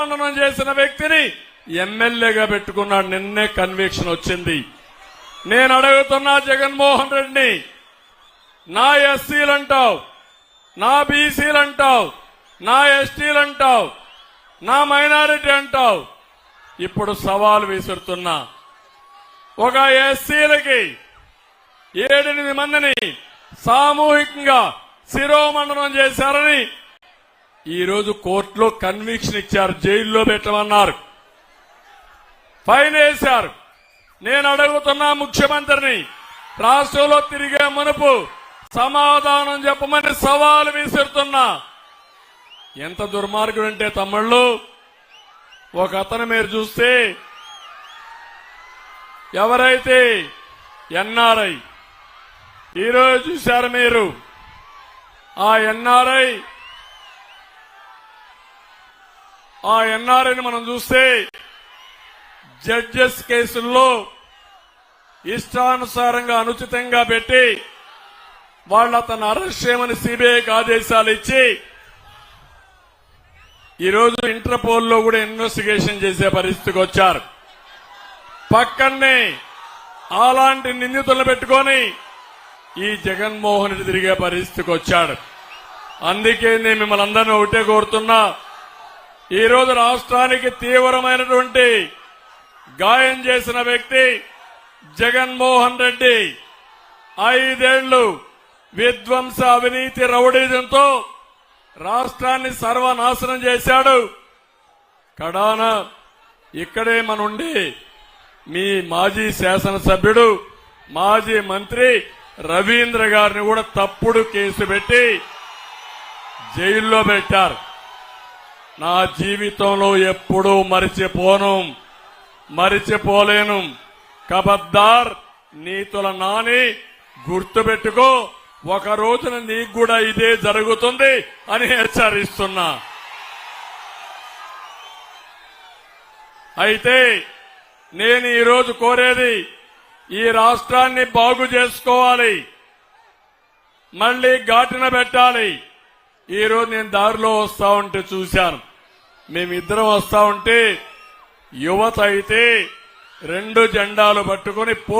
ఖండనం చేసిన వ్యక్తిని ఎమ్మెల్యేగా పెట్టుకున్నాడు. నిన్నే కన్విక్షన్ వచ్చింది. నేను అడుగుతున్నా జగన్మోహన్ రెడ్డిని నా ఎస్సీలు అంటావు నా బీసీలు అంటావు నా ఎస్టీలు అంటావు నా మైనారిటీ అంటావు. ఇప్పుడు సవాల్ విసురుతున్నా. ఒక ఎస్సీలకి ఏడెనిమిది మందిని సామూహికంగా శిరోమండనం చేశారని ఈరోజు కోర్టులో కన్విక్షన్ ఇచ్చారు జైల్లో పెట్టమన్నారు. ఫైన్ వేశారు. నేను అడుగుతున్నా ముఖ్యమంత్రిని రాష్ట్రంలో తిరిగే మునుపు సమాధానం చెప్పమని సవాలు విసురుతున్నా. ఎంత దుర్మార్గుడు అంటే తమ్ముళ్ళు ఒక అతను మీరు చూస్తే ఎవరైతే ఎన్ఆర్ఐ ఈరోజు చూశారు మీరు ఆ ఎన్ఆర్ఐ ఆ ఎన్ఆర్ఐని మనం చూస్తే జడ్జెస్ కేసుల్లో ఇష్టానుసారంగా అనుచితంగా పెట్టి వాళ్ళు అతను అరెస్ట్ చేయమని సిబిఐకి ఆదేశాలు ఇచ్చి ఈరోజు ఇంటర్పోల్లో కూడా ఇన్వెస్టిగేషన్ చేసే పరిస్థితికి వచ్చారు. పక్కనే అలాంటి నిందితులను పెట్టుకొని ఈ జగన్మోహన్ రెడ్డి తిరిగే పరిస్థితికి వచ్చాడు. అందుకే నేను మిమ్మల్ని అందరినీ ఒకటే కోరుతున్నా ఈరోజు రాష్ట్రానికి తీవ్రమైనటువంటి గాయం చేసిన వ్యక్తి జగన్మోహన్ రెడ్డి. ఐదేళ్ళు విధ్వంస అవినీతి రౌడీజంతో రాష్ట్రాన్ని సర్వనాశనం చేశాడు. కడాన ఇక్కడే మనుండి మీ మాజీ శాసనసభ్యుడు మాజీ మంత్రి రవీంద్ర గారిని కూడా తప్పుడు కేసు పెట్టి జైల్లో పెట్టారు. నా జీవితంలో ఎప్పుడూ మరిచిపోను మరిచిపోలేను. కబద్దార్ నీతుల నాని గుర్తుపెట్టుకో ఒక రోజున నీకు కూడా ఇదే జరుగుతుంది అని హెచ్చరిస్తున్నా. అయితే నేను ఈరోజు కోరేది ఈ రాష్ట్రాన్ని బాగు చేసుకోవాలి. మళ్ళీ ఘాటిన పెట్టాలి. ఈ రోజు నేను దారిలో వస్తా ఉంటే చూశాను. మేమిద్దరం వస్తా ఉంటే యువత అయితే రెండు జెండాలు పట్టుకుని పో